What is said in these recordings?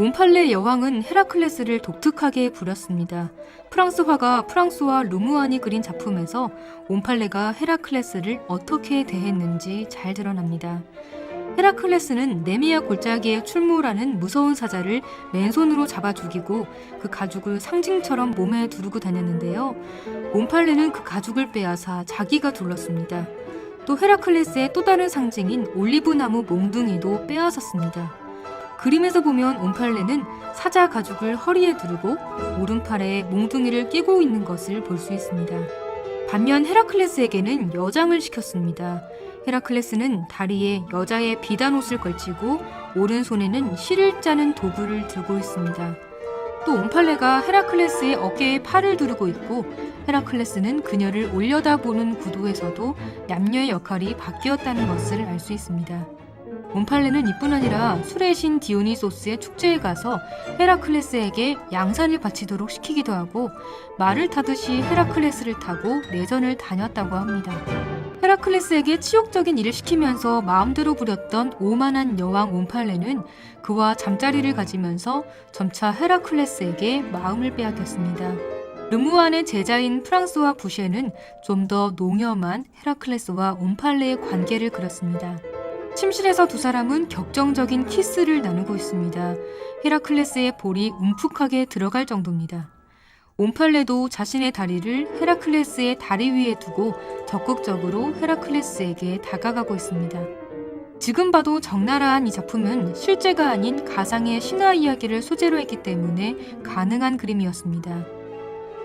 옴팔레 여왕은 헤라클레스를 독특하게 부렸습니다. 프랑스 화가 프랑스와 루무안이 그린 작품에서 옴팔레가 헤라클레스를 어떻게 대했는지 잘 드러납니다. 헤라클레스는 네미아 골짜기에 출몰하는 무서운 사자를 맨손으로 잡아 죽이고 그 가죽을 상징처럼 몸에 두르고 다녔는데요. 옴팔레는 그 가죽을 빼앗아 자기가 둘렀습니다. 또 헤라클레스의 또 다른 상징인 올리브나무 몽둥이도 빼앗았습니다. 그림에서 보면 옴팔레는 사자 가죽을 허리에 두르고 오른팔에 몽둥이를 끼고 있는 것을 볼 수 있습니다. 반면 헤라클레스에게는 여장을 시켰습니다. 헤라클레스는 다리에 여자의 비단 옷을 걸치고 오른손에는 실을 짜는 도구를 들고 있습니다. 또 옴팔레가 헤라클레스의 어깨에 팔을 두르고 있고 헤라클레스는 그녀를 올려다보는 구도에서도 남녀의 역할이 바뀌었다는 것을 알 수 있습니다. 옴팔레는 이뿐 아니라 술의 신 디오니소스의 축제에 가서 헤라클레스에게 양산을 바치도록 시키기도 하고 말을 타듯이 헤라클레스를 타고 내전을 다녔다고 합니다. 헤라클레스에게 치욕적인 일을 시키면서 마음대로 부렸던 오만한 여왕 옴팔레는 그와 잠자리를 가지면서 점차 헤라클레스에게 마음을 빼앗겼습니다. 르무안의 제자인 프랑스와 부셰는 좀 더 농염한 헤라클레스와 옴팔레의 관계를 그렸습니다. 침실에서 두 사람은 격정적인 키스를 나누고 있습니다. 헤라클레스의 볼이 움푹하게 들어갈 정도입니다. 옴팔레도 자신의 다리를 헤라클레스의 다리 위에 두고 적극적으로 헤라클레스에게 다가가고 있습니다. 지금 봐도 적나라한 이 작품은 실제가 아닌 가상의 신화 이야기를 소재로 했기 때문에 가능한 그림이었습니다.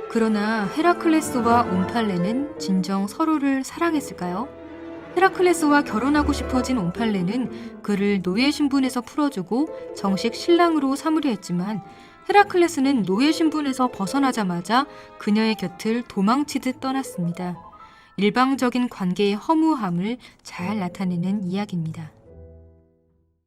그러나 헤라클레스와 옴팔레는 진정 서로를 사랑했을까요? 헤라클레스와 결혼하고 싶어진 옴팔레는 그를 노예 신분에서 풀어주고 정식 신랑으로 삼으려 했지만 헤라클레스는 노예 신분에서 벗어나자마자 그녀의 곁을 도망치듯 떠났습니다. 일방적인 관계의 허무함을 잘 나타내는 이야기입니다.